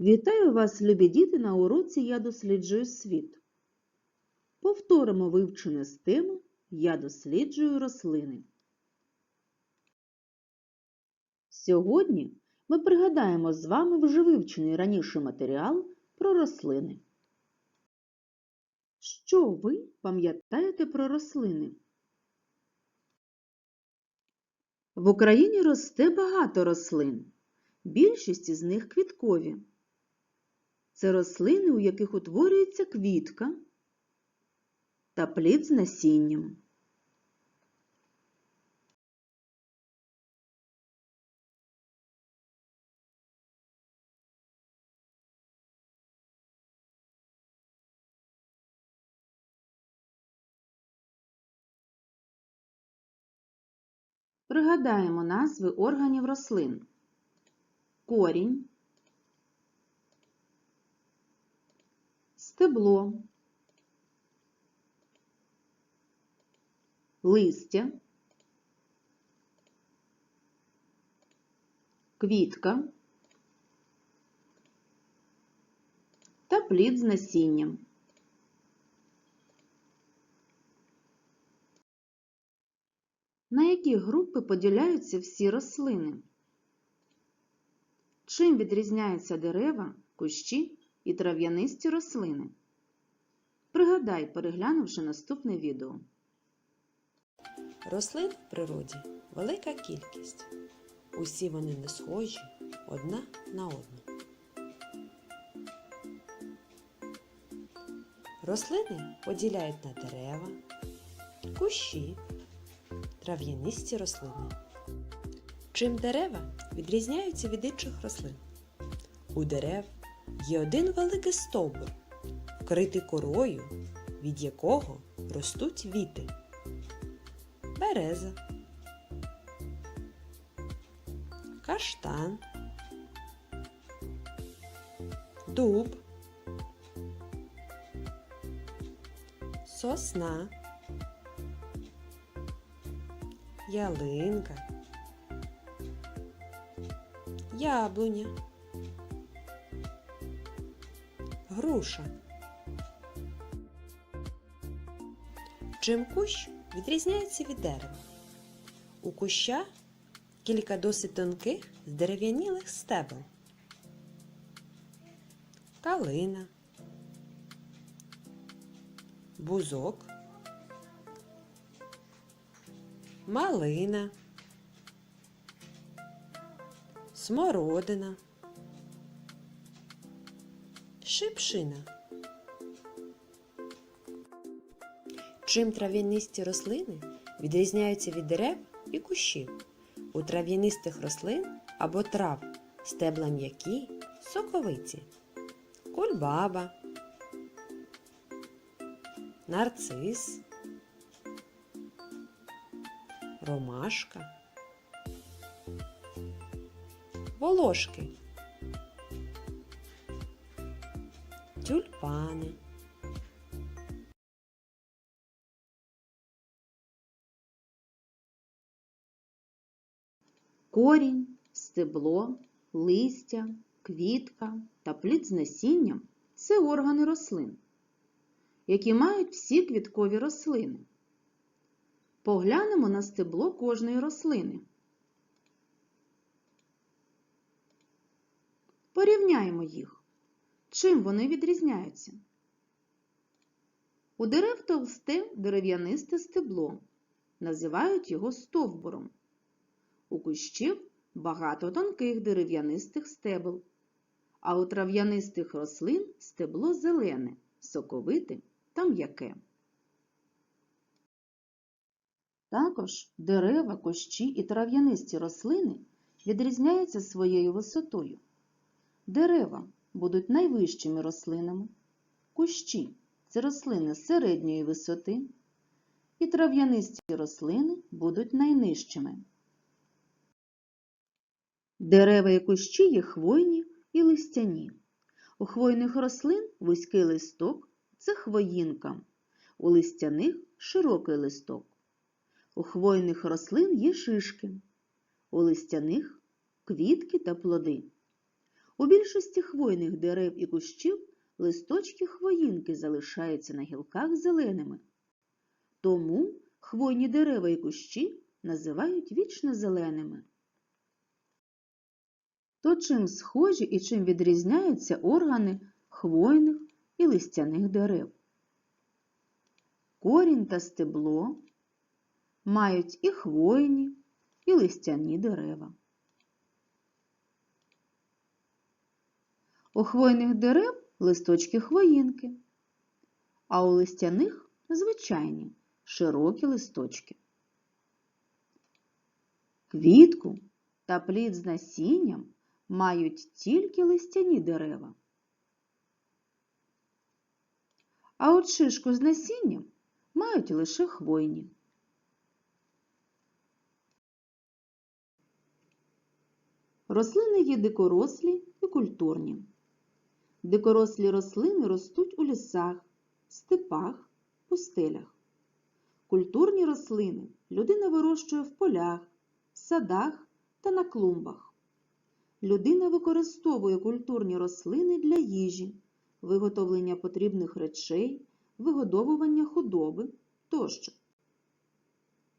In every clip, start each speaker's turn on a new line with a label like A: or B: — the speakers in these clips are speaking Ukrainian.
A: Вітаю вас, любі діти, на уроці Я досліджую світ. Повторимо вивчене з теми Я досліджую рослини. Сьогодні ми пригадаємо з вами вже вивчений раніше матеріал про рослини. Що ви пам'ятаєте про рослини? В Україні росте багато рослин. Більшість із них квіткові. Це рослини, у яких утворюється квітка та плід з насінням. Пригадаємо назви органів рослин. Корінь, стебло, листя, квітка та плід з насінням. На які групи поділяються всі рослини? Чим відрізняються дерева, кущі і трав'янисті рослини? Пригадай, переглянувши наступне відео.
B: Рослин в природі велика кількість. Усі вони не схожі одна на одну. Рослини поділяють на дерева, кущі, трав'янисті рослини. Чим дерева відрізняються від інших рослин? У дерев є один великий стовбур, вкритий корою, від якого ростуть віти. Береза, каштан, дуб, сосна, ялинка, яблуня, груша. Чим кущ відрізняється від дерева? У куща кілька досить тонких здерев'янілих стебел. Калина, бузок, малина, смородина, шипшина. Чим трав'янисті рослини відрізняються від дерев і кущів. У трав'янистих рослин або трав стебла м'які, соковиті, кульбаба, нарцис, ромашка, волошки, тюльпани.
A: Корінь, стебло, листя, квітка та плід з насінням – це органи рослин, які мають всі квіткові рослини. Поглянемо на стебло кожної рослини. Порівняємо їх. Чим вони відрізняються? У дерев товсте дерев'янисте стебло. Називають його стовбуром. У кущів багато тонких дерев'янистих стебел, а у трав'янистих рослин стебло зелене, соковите та м'яке. Також дерева, кущі і трав'янисті рослини відрізняються своєю висотою. Дерева будуть найвищими рослинами, кущі це рослини середньої висоти, і трав'янисті рослини будуть найнижчими. Дерева і кущі є хвойні і листяні. У хвойних рослин вузький листок це хвоїнка, у листяних широкий листок. У хвойних рослин є шишки, у листяних квітки та плоди. У більшості хвойних дерев і кущів листочки хвоїнки залишаються на гілках зеленими. Тому хвойні дерева і кущі називають вічно зеленими. То чим схожі і чим відрізняються органи хвойних і листяних дерев? Корінь та стебло мають і хвойні, і листяні дерева. У хвойних дерев листочки хвоїнки, а у листяних звичайні широкі листочки. Квітку та плід з насінням мають тільки листяні дерева. А от шишку з насінням мають лише хвойні. Рослини є дикорослі і культурні. Дикорослі рослини ростуть у лісах, степах, пустелях. Культурні рослини людина вирощує в полях, садах та на клумбах. Людина використовує культурні рослини для їжі, виготовлення потрібних речей, вигодовування худоби тощо.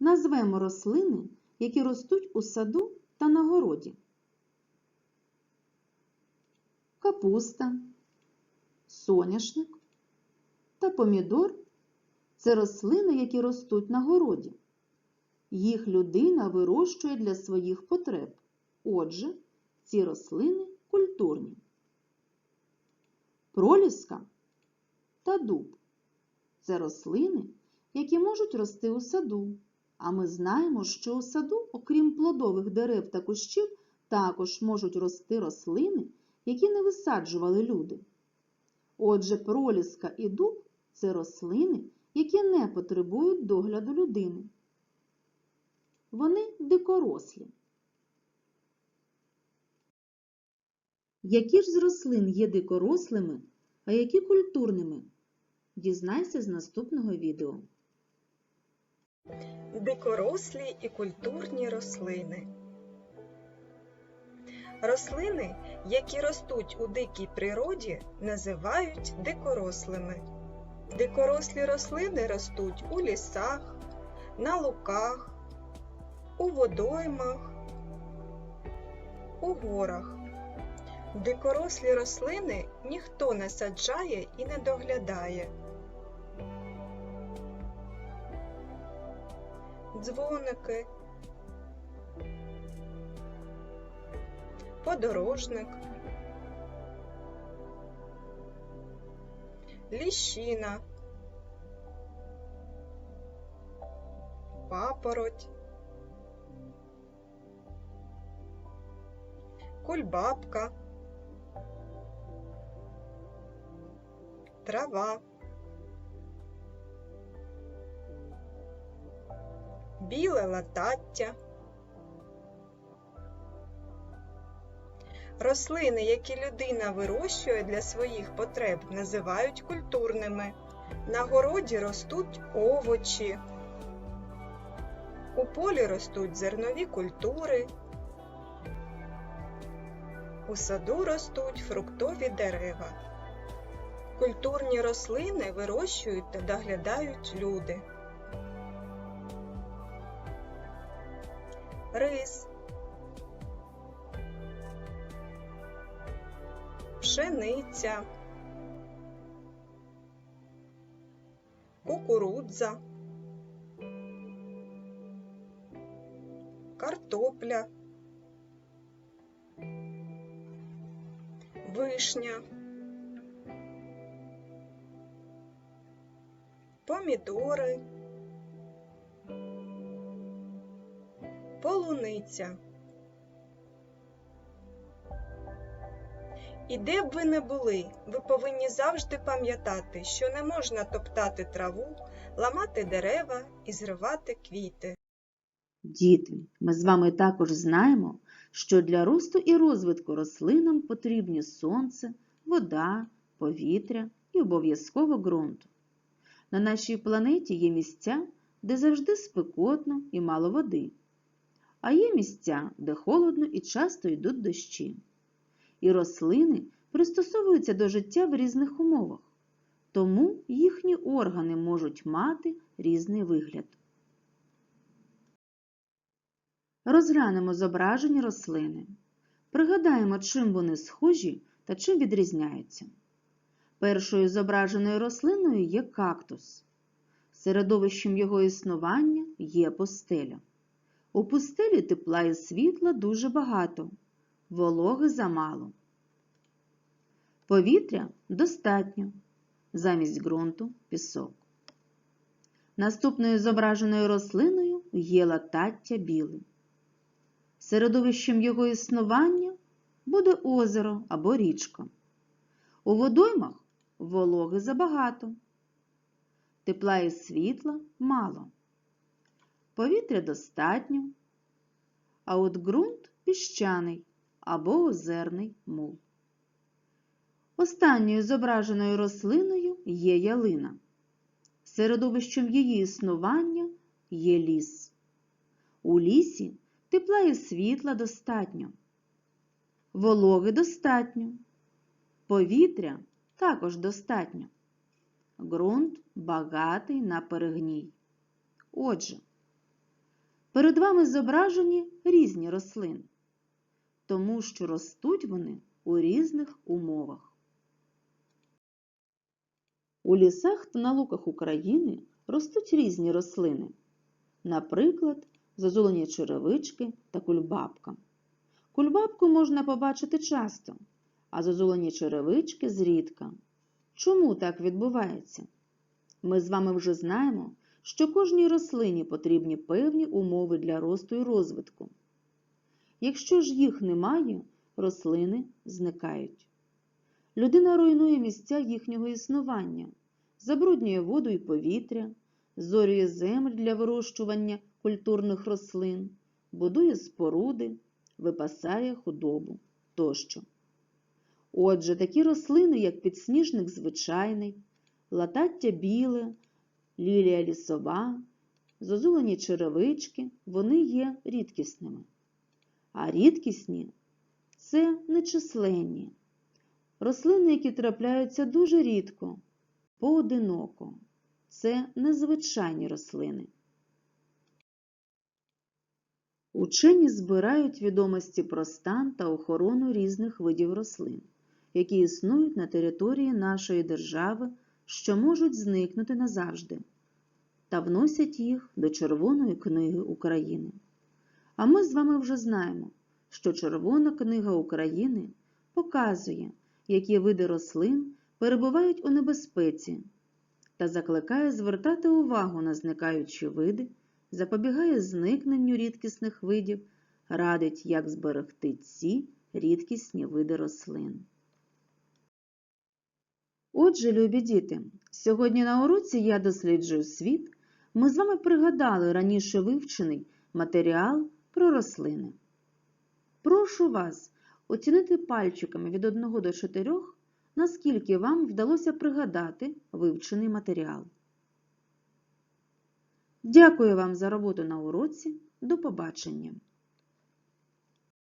A: Назвемо рослини, які ростуть у саду та на городі. Капуста, соняшник та помідор це рослини, які ростуть на городі. Їх людина вирощує для своїх потреб. Отже, ці рослини культурні. Проліска та дуб це рослини, які можуть рости у саду. А ми знаємо, що у саду, окрім плодових дерев та кущів, також можуть рости рослини, які не висаджували люди. Отже, проліска і дуб це рослини, які не потребують догляду людини. Вони дикорослі. Які ж з рослин є дикорослими, а які культурними? Дізнайся з наступного відео.
C: Дикорослі і культурні рослини. Рослини, які ростуть у дикій природі, називають дикорослими. Дикорослі рослини ростуть у лісах, на луках, у водоймах, у горах. Дикорослі рослини ніхто не саджає і не доглядає. Дзвоники, подорожник, ліщина, папороть, кульбабка, трава, біле латаття. Рослини, які людина вирощує для своїх потреб, називають культурними. На городі ростуть овочі. У полі ростуть зернові культури. У саду ростуть фруктові дерева. Культурні рослини вирощують та доглядають люди. Рис, пшениця, кукурудза, картопля, вишня, помідори, полуниця. І де б ви не були, ви повинні завжди пам'ятати, що не можна топтати траву, ламати дерева і зривати квіти.
A: Діти, ми з вами також знаємо, що для росту і розвитку рослинам потрібні сонце, вода, повітря і обов'язково ґрунт. На нашій планеті є місця, де завжди спекотно і мало води, а є місця, де холодно і часто йдуть дощі. І рослини пристосовуються до життя в різних умовах, тому їхні органи можуть мати різний вигляд. Розглянемо зображені рослини. Пригадаємо, чим вони схожі та чим відрізняються. Першою зображеною рослиною є кактус. Середовищем його існування є пустеля. У пустелі тепла і світла дуже багато, вологи замало. Повітря достатньо, замість ґрунту пісок. Наступною зображеною рослиною є латаття біле. Середовищем його існування буде озеро або річка. У водоймах вологи забагато, тепла і світла мало. Повітря достатньо, а от ґрунт піщаний або озерний мул. Останньою зображеною рослиною є ялина. Середовищем її існування є ліс. У лісі тепла і світла достатньо, вологи достатньо, повітря також достатньо. Ґрунт багатий на перегній. Отже, перед вами зображені різні рослини, тому що ростуть вони у різних умовах. У лісах та на луках України ростуть різні рослини, наприклад, зозулені черевички та кульбабка. Кульбабку можна побачити часто, а зозулені черевички зрідка. Чому так відбувається? Ми з вами вже знаємо, що кожній рослині потрібні певні умови для росту і розвитку. Якщо ж їх немає, рослини зникають. Людина руйнує місця їхнього існування, забруднює воду і повітря, зорює землю для вирощування культурних рослин, будує споруди, випасає худобу тощо. Отже, такі рослини, як підсніжник звичайний, латаття біле, лілія лісова, зозулені черевички, вони є рідкісними. А рідкісні це нечисленні. Рослини, які трапляються дуже рідко, поодиноко. Це незвичайні рослини. Учені збирають відомості про стан та охорону різних видів рослин, які існують на території нашої держави, що можуть зникнути назавжди, та вносять їх до Червоної книги України. А ми з вами вже знаємо, що Червона книга України показує, які види рослин перебувають у небезпеці, та закликає звертати увагу на зникаючі види, запобігає зникненню рідкісних видів, радить, як зберегти ці рідкісні види рослин. Отже, любі діти, сьогодні на уроці я досліджую світ. Ми з вами пригадали раніше вивчений матеріал про рослини. Прошу вас оцінити пальчиками від 1 до 4, наскільки вам вдалося пригадати вивчений матеріал. Дякую вам за роботу на уроці. До побачення!